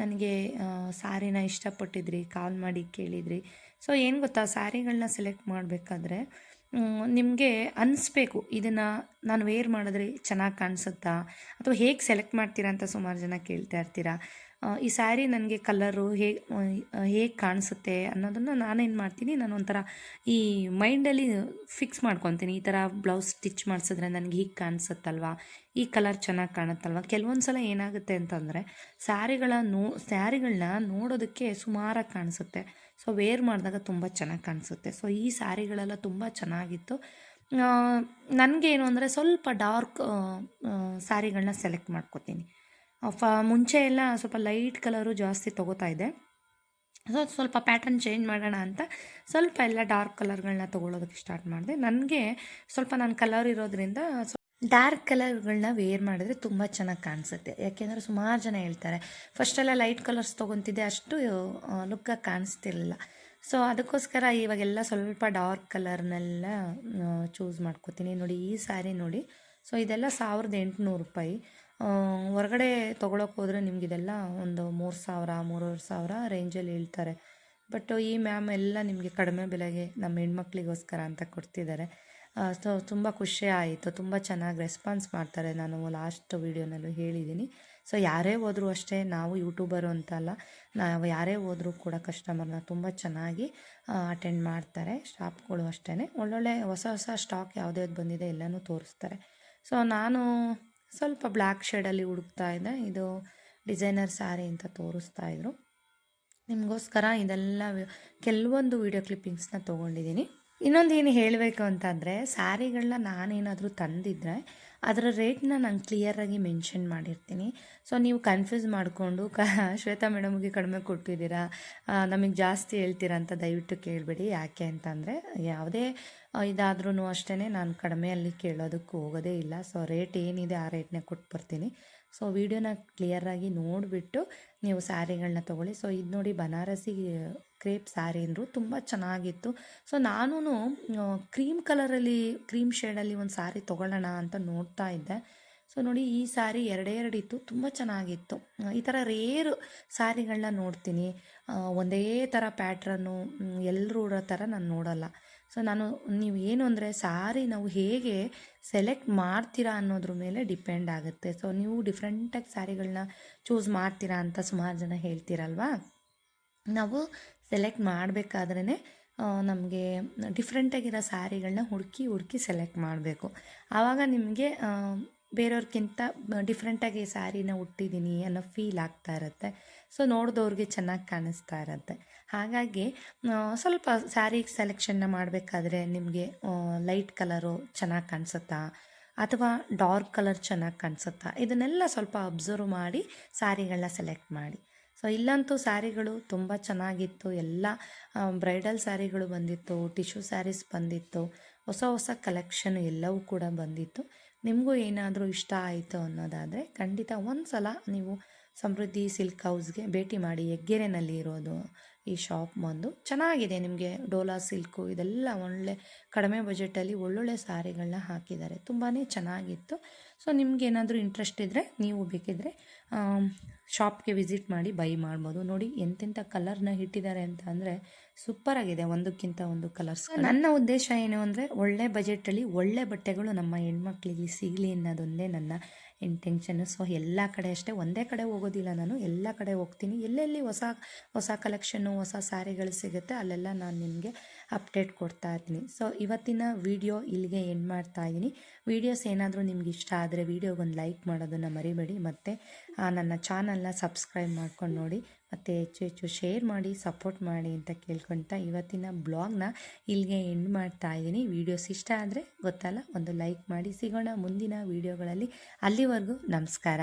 ನನಗೆ ಸ್ಯಾರಿನ ಇಷ್ಟಪಟ್ಟಿದ್ರಿ, ಕಾಲ್ ಮಾಡಿ ಕೇಳಿದ್ರಿ. ಸೊ ಏನು ಗೊತ್ತಾ? ಸ್ಯಾರಿಗಳನ್ನ ಸೆಲೆಕ್ಟ್ ಮಾಡಬೇಕಾದ್ರೆ ನಿಮಗೆ ಅನಿಸ್ಬೇಕು, ಇದನ್ನು ನಾನು ವೇರ್ ಮಾಡಿದ್ರೆ ಚೆನ್ನಾಗಿ ಕಾಣಿಸುತ್ತಾ? ಅಥವಾ ಹೇಗೆ ಸೆಲೆಕ್ಟ್ ಮಾಡ್ತೀರಾ ಅಂತ ಸುಮಾರು ಜನ ಕೇಳ್ತಾ ಇರ್ತೀರಾ? ಈ ಸ್ಯಾರಿ ನನಗೆ ಕಲರು ಹೇಗೆ ಹೇಗೆ ಕಾಣಿಸುತ್ತೆ ಅನ್ನೋದನ್ನು ನಾನೇನು ಮಾಡ್ತೀನಿ, ನಾನು ಒಂಥರ ಈ ಮೈಂಡಲ್ಲಿ ಫಿಕ್ಸ್ ಮಾಡ್ಕೊತೀನಿ. ಈ ಥರ ಬ್ಲೌಸ್ ಸ್ಟಿಚ್ ಮಾಡಿಸಿದ್ರೆ ನನಗೆ ಹೀಗೆ ಕಾಣಿಸುತ್ತಲ್ವಾ? ಈ ಕಲರ್ ಚೆನ್ನಾಗಿ ಕಾಣುತ್ತಲ್ವ? ಕೆಲವೊಂದು ಸಲ ಏನಾಗುತ್ತೆ ಅಂತಂದರೆ, ಸ್ಯಾರಿಗಳ ನೋ ಸ್ಯಾರಿಗಳನ್ನ ನೋಡೋದಕ್ಕೆ ಸುಮಾರಾಗಿ ಕಾಣಿಸುತ್ತೆ. ಸೊ, ವೇರ್ ಮಾಡಿದಾಗ ತುಂಬ ಚೆನ್ನಾಗಿ ಕಾಣಿಸುತ್ತೆ. ಸೊ, ಈ ಸ್ಯಾರಿಗಳೆಲ್ಲ ತುಂಬ ಚೆನ್ನಾಗಿತ್ತು. ನನಗೇನು ಅಂದರೆ ಸ್ವಲ್ಪ ಡಾರ್ಕ್ ಸ್ಯಾರಿಗಳನ್ನ ಸೆಲೆಕ್ಟ್ ಮಾಡ್ಕೊತೀನಿ. ಫ ಮುಂಚೆ ಎಲ್ಲ ಸ್ವಲ್ಪ ಲೈಟ್ ಕಲರು ಜಾಸ್ತಿ ತೊಗೋತಾ ಇದ್ದೆ. ಸೊ ಸ್ವಲ್ಪ ಪ್ಯಾಟರ್ನ್ ಚೇಂಜ್ ಮಾಡೋಣ ಅಂತ ಸ್ವಲ್ಪ ಎಲ್ಲ ಡಾರ್ಕ್ ಕಲರ್ಗಳನ್ನ ತೊಗೊಳೋದಕ್ಕೆ ಸ್ಟಾರ್ಟ್ ಮಾಡಿದೆ. ನನಗೆ ಸ್ವಲ್ಪ ನನ್ನ ಕಲರ್ ಇರೋದ್ರಿಂದ ಡಾರ್ಕ್ ಕಲರ್ಗಳನ್ನ ವೇರ್ ಮಾಡಿದ್ರೆ ತುಂಬ ಚೆನ್ನಾಗಿ ಕಾಣಿಸುತ್ತೆ. ಯಾಕೆಂದರೆ ಸುಮಾರು ಜನ ಹೇಳ್ತಾರೆ ಫಸ್ಟೆಲ್ಲ ಲೈಟ್ ಕಲರ್ಸ್ ತೊಗೊತಿದ್ದೆ, ಅಷ್ಟು ಲುಕ್ಕಾಗಿ ಕಾಣಿಸ್ತಿರಲಿಲ್ಲ. ಸೊ ಅದಕ್ಕೋಸ್ಕರ ಇವಾಗೆಲ್ಲ ಸ್ವಲ್ಪ ಡಾರ್ಕ್ ಕಲರ್ನೆಲ್ಲ ಚೂಸ್ ಮಾಡ್ಕೋತೀನಿ. ನೋಡಿ, ಈ ಸ್ಯಾರಿ ನೋಡಿ. ಸೊ ಇದೆಲ್ಲ ಸಾವಿರದ ಎಂಟುನೂರು ರೂಪಾಯಿ. ಹೊರಗಡೆ ತೊಗೊಳಕ್ಕೆ ಹೋದರೆ ನಿಮ್ಗೆ ಇದೆಲ್ಲ ಒಂದು ಮೂರು ಸಾವಿರ, ಮೂರುವರೆ ಸಾವಿರ ರೇಂಜಲ್ಲಿ ಹೇಳ್ತಾರೆ. ಬಟ್ ಈ ಮ್ಯಾಮ್ ಎಲ್ಲ ನಿಮಗೆ ಕಡಿಮೆ ಬೆಲೆಗೆ ನಮ್ಮ ಹೆಣ್ಮಕ್ಳಿಗೋಸ್ಕರ ಅಂತ ಕೊಡ್ತಿದ್ದಾರೆ. ಸೊ, ತುಂಬ ಖುಷಿ ಆಯಿತು, ತುಂಬ ಚೆನ್ನಾಗಿ ರೆಸ್ಪಾನ್ಸ್ ಮಾಡ್ತಾರೆ. ನಾನು ಲಾಸ್ಟ್ ವೀಡಿಯೋನಲ್ಲೂ ಹೇಳಿದ್ದೀನಿ ಸೊ ಯಾರೇ ಹೋದರೂ ಅಷ್ಟೇ, ನಾವು ಯೂಟ್ಯೂಬರು ಅಂತ ಅಲ್ಲ, ನಾವು ಯಾರೇ ಹೋದರೂ ಕೂಡ ಕಸ್ಟಮರ್ನ ತುಂಬ ಚೆನ್ನಾಗಿ ಅಟೆಂಡ್ ಮಾಡ್ತಾರೆ. ಸ್ಟಾಫ್ಗಳು ಅಷ್ಟೇ ಒಳ್ಳೊಳ್ಳೆ ಹೊಸ ಹೊಸ ಸ್ಟಾಕ್ ಯಾವ್ದು ಬಂದಿದೆ ಎಲ್ಲನೂ ತೋರಿಸ್ತಾರೆ. ಸೊ ನಾನು ಸ್ವಲ್ಪ ಬ್ಲ್ಯಾಕ್ ಶೇಡಲ್ಲಿ ಹುಡುಕ್ತಾ ಇದ್ದೆ. ಇದು ಡಿಸೈನರ್ ಸ್ಯಾರಿ ಅಂತ ತೋರಿಸ್ತಾ ಇದ್ರು. ನಿಮಗೋಸ್ಕರ ಇದೆಲ್ಲ ಕೆಲವೊಂದು ವಿಡಿಯೋ ಕ್ಲಿಪ್ಪಿಂಗ್ಸ್ನ ತೊಗೊಂಡಿದ್ದೀನಿ. ಇನ್ನೊಂದು ಏನು ಹೇಳಬೇಕು ಅಂತಂದರೆ, ಸ್ಯಾರಿಗಳನ್ನ ನಾನೇನಾದರೂ ತಂದಿದ್ರೆ ಅದರ ರೇಟ್ನ ನಾನು ಕ್ಲಿಯರಾಗಿ ಮೆನ್ಷನ್ ಮಾಡಿರ್ತೀನಿ. ಸೊ, ನೀವು ಕನ್ಫ್ಯೂಸ್ ಮಾಡಿಕೊಂಡು ಕ, ಶ್ವೇತಾ ಮೇಡಮ್ಗೆ ಕಡಿಮೆ ಕೊಟ್ಟಿದ್ದೀರಾ ನಮಗೆ ಜಾಸ್ತಿ ಹೇಳ್ತೀರಾ ಅಂತ ದಯವಿಟ್ಟು ಕೇಳಬೇಡಿ. ಯಾಕೆ ಅಂತಂದರೆ, ಯಾವುದೇ ಇದಾದ್ರೂ ಅಷ್ಟೇ ನಾನು ಕಡಿಮೆಯಲ್ಲಿ ಕೇಳೋದಕ್ಕೆ ಹೋಗೋದೇ ಇಲ್ಲ. ಸೊ, ರೇಟ್ ಏನಿದೆ ಆ ರೇಟ್ನೇ ಕೊಟ್ಟು ಬರ್ತೀನಿ ಸೊ ವೀಡಿಯೋನ ಕ್ಲಿಯರಾಗಿ ನೋಡಿಬಿಟ್ಟು ನೀವು ಸ್ಯಾರಿಗಳನ್ನ ತೊಗೊಳ್ಳಿ. ಸೊ ಇದು ನೋಡಿ ಬನಾರಸಿ ಕ್ರೇಪ್ ಸ್ಯಾರಿ ಅಂದರು ತುಂಬ ಚೆನ್ನಾಗಿತ್ತು. ಸೊ ನಾನು ಕ್ರೀಮ್ ಕಲರಲ್ಲಿ, ಕ್ರೀಮ್ ಶೇಡಲ್ಲಿ ಒಂದು ಸ್ಯಾರಿ ತೊಗೊಳ್ಳೋಣ ಅಂತ ನೋಡ್ತಾ ಇದ್ದೆ. ಸೊ ನೋಡಿ ಈ ಸ್ಯಾರಿ ಎರಡೇ ಎರಡು ಇತ್ತು ತುಂಬ ಚೆನ್ನಾಗಿತ್ತು. ಈ ಥರ ರೇರು ಸ್ಯಾರಿಗಳನ್ನ ನೋಡ್ತೀನಿ. ಒಂದೇ ಥರ ಪ್ಯಾಟ್ರನ್ನು ಎಲ್ಲರೂ ಥರ ನಾನು ನೋಡಲ್ಲ. ಸೊ ನಾನು, ನೀವು ಏನು ಅಂದರೆ ಸ್ಯಾರಿ ನಾವು ಹೇಗೆ ಸೆಲೆಕ್ಟ್ ಮಾಡ್ತೀರಾ ಅನ್ನೋದ್ರ ಮೇಲೆ ಡಿಪೆಂಡ್ ಆಗುತ್ತೆ. ಸೊ, ನೀವು ಡಿಫ್ರೆಂಟಾಗಿ ಸ್ಯಾರಿಗಳನ್ನ ಚೂಸ್ ಮಾಡ್ತೀರಾ ಅಂತ ಸುಮಾರು ಜನ ಹೇಳ್ತೀರಲ್ವಾ? ನಾವು ಸೆಲೆಕ್ಟ್ ಮಾಡಬೇಕಾದ್ರೇ ನಮಗೆ ಡಿಫ್ರೆಂಟಾಗಿರೋ ಸ್ಯಾರಿಗಳನ್ನ ಹುಡುಕಿ ಹುಡುಕಿ ಸೆಲೆಕ್ಟ್ ಮಾಡಬೇಕು. ಆವಾಗ ನಿಮಗೆ ಬೇರೆಯವ್ರಿಗಿಂತ ಡಿಫ್ರೆಂಟಾಗಿ ಸ್ಯಾರಿನ ಉಟ್ಟಿದ್ದೀನಿ ಅನ್ನೋ ಫೀಲ್ ಆಗ್ತಾ ಇರುತ್ತೆ. ಸೊ ನೋಡಿದವ್ರಿಗೆ ಚೆನ್ನಾಗಿ ಕಾಣಿಸ್ತಾ ಇರತ್ತೆ. ಹಾಗಾಗಿ ಸ್ವಲ್ಪ ಸ್ಯಾರಿ ಸೆಲೆಕ್ಷನ್ನ ಮಾಡಬೇಕಾದ್ರೆ ನಿಮಗೆ ಲೈಟ್ ಕಲರು ಚೆನ್ನಾಗಿ ಕಾಣಿಸುತ್ತಾ? ಅಥವಾ ಡಾರ್ಕ್ ಕಲರ್ ಚೆನ್ನಾಗಿ ಕಾಣಿಸುತ್ತಾ? ಇದನ್ನೆಲ್ಲ ಸ್ವಲ್ಪ ಅಬ್ಸರ್ವ್ ಮಾಡಿ ಸ್ಯಾರಿಗಳನ್ನ ಸೆಲೆಕ್ಟ್ ಮಾಡಿ. ಸೊ ಇಲ್ಲಂತೂ ಸ್ಯಾರಿಗಳು ತುಂಬ ಚೆನ್ನಾಗಿತ್ತು. ಎಲ್ಲ ಬ್ರೈಡಲ್ ಸ್ಯಾರಿಗಳು ಬಂದಿತ್ತು, ಟಿಶ್ಯೂ ಸ್ಯಾರೀಸ್ ಬಂದಿತ್ತು. ಹೊಸ ಹೊಸ ಕಲೆಕ್ಷನ್ ಎಲ್ಲವೂ ಕೂಡ ಬಂದಿತ್ತು. ನಿಮಗೂ ಏನಾದರೂ ಇಷ್ಟ ಆಯಿತು ಅನ್ನೋದಾದರೆ ಖಂಡಿತ ಒಂದು ಸಲ ನೀವು ಸಮೃದ್ಧಿ ಸಿಲ್ಕ್ ಹೌಸ್ಗೆ ಭೇಟಿ ಮಾಡಿ ಹೆಗ್ಗೆರೆನಲ್ಲಿ ಇರೋದು ಈ ಶಾಪ್ ಬಂದು ಚೆನ್ನಾಗಿದೆ ನಿಮಗೆ. ಡೋಲಾ ಸಿಲ್ಕು ಇದೆಲ್ಲ ಒಳ್ಳೆ ಕಡಿಮೆ ಬಜೆಟಲ್ಲಿ ಒಳ್ಳೊಳ್ಳೆ ಸಾರಿಗಳನ್ನ ಹಾಕಿದ್ದಾರೆ. ತುಂಬಾ ಚೆನ್ನಾಗಿತ್ತು. ಸೊ ನಿಮ್ಗೆ ಏನಾದರೂ ಇಂಟ್ರೆಸ್ಟ್ ಇದ್ದರೆ ನೀವು ಬೇಕಿದ್ದರೆ ಶಾಪ್ಗೆ ವಿಸಿಟ್ ಮಾಡಿ ಬೈ ಮಾಡ್ಬೋದು. ನೋಡಿ ಎಂತೆಂಥ ಕಲರ್ನ ಇಟ್ಟಿದ್ದಾರೆ ಅಂತ ಅಂದರೆ ಸೂಪರಾಗಿದೆ ಒಂದಕ್ಕಿಂತ ಒಂದು ಕಲರ್ಸ್ ನನ್ನ ಉದ್ದೇಶ ಏನು ಅಂದರೆ ಒಳ್ಳೆ ಬಜೆಟಲ್ಲಿ ಒಳ್ಳೆ ಬಟ್ಟೆಗಳು ನಮ್ಮ ಹೆಣ್ಮಕ್ಳಿಗೆ ಸಿಗಲಿ ಅನ್ನೋದೊಂದೇ ನನ್ನ ಇಂಟೆನ್ಷನ್ನು ಸೊ ಎಲ್ಲ ಕಡೆ ಅಷ್ಟೇ, ಒಂದೇ ಕಡೆ ಹೋಗೋದಿಲ್ಲ ನಾನು, ಎಲ್ಲ ಕಡೆ ಹೋಗ್ತೀನಿ. ಎಲ್ಲೆಲ್ಲಿ ಹೊಸ ಹೊಸ ಕಲೆಕ್ಷನ್ನು ಹೊಸ ಸ್ಯಾರಿಗಳು ಸಿಗುತ್ತೆ, ಅಲ್ಲೆಲ್ಲ ನಾನು ನಿಮಗೆ ಅಪ್ಡೇಟ್ ಕೊಡ್ತಾ ಇದ್ದೀನಿ. ಸೊ ಇವತ್ತಿನ ವಿಡಿಯೋ ಇಲ್ಲಿಗೆ ಎಂಡ್ ಮಾಡ್ತಾ ಇದ್ದೀನಿ. ವೀಡಿಯೋಸ್ ಏನಾದರೂ ನಿಮ್ಗೆ ಇಷ್ಟ ಆದರೆ ವೀಡಿಯೋಗೊಂದು ಲೈಕ್ ಮಾಡೋದನ್ನು ಮರಿಬೇಡಿ. ಮತ್ತು ನನ್ನ ಚಾನಲ್ನ ಸಬ್ಸ್ಕ್ರೈಬ್ ಮಾಡ್ಕೊಂಡು ನೋಡಿ. ಮತ್ತು ಹೆಚ್ಚು ಹೆಚ್ಚು ಶೇರ್ ಮಾಡಿ ಸಪೋರ್ಟ್ ಮಾಡಿ ಅಂತ ಕೇಳ್ಕೊಳ್ತಾ ಇವತ್ತಿನ ಬ್ಲಾಗ್ನ ಇಲ್ಲಿಗೆ ಎಂಡ್ ಮಾಡ್ತಾ ಇದ್ದೀನಿ. ವೀಡಿಯೋಸ್ ಇಷ್ಟ ಆದರೆ ಗೊತ್ತಲ್ಲ, ಒಂದು ಲೈಕ್ ಮಾಡಿ ಸಿಗೋಣ ಮುಂದಿನ ವೀಡಿಯೋಗಳಲ್ಲಿ ಅಲ್ಲಿವರೆಗೂ ನಮಸ್ಕಾರ.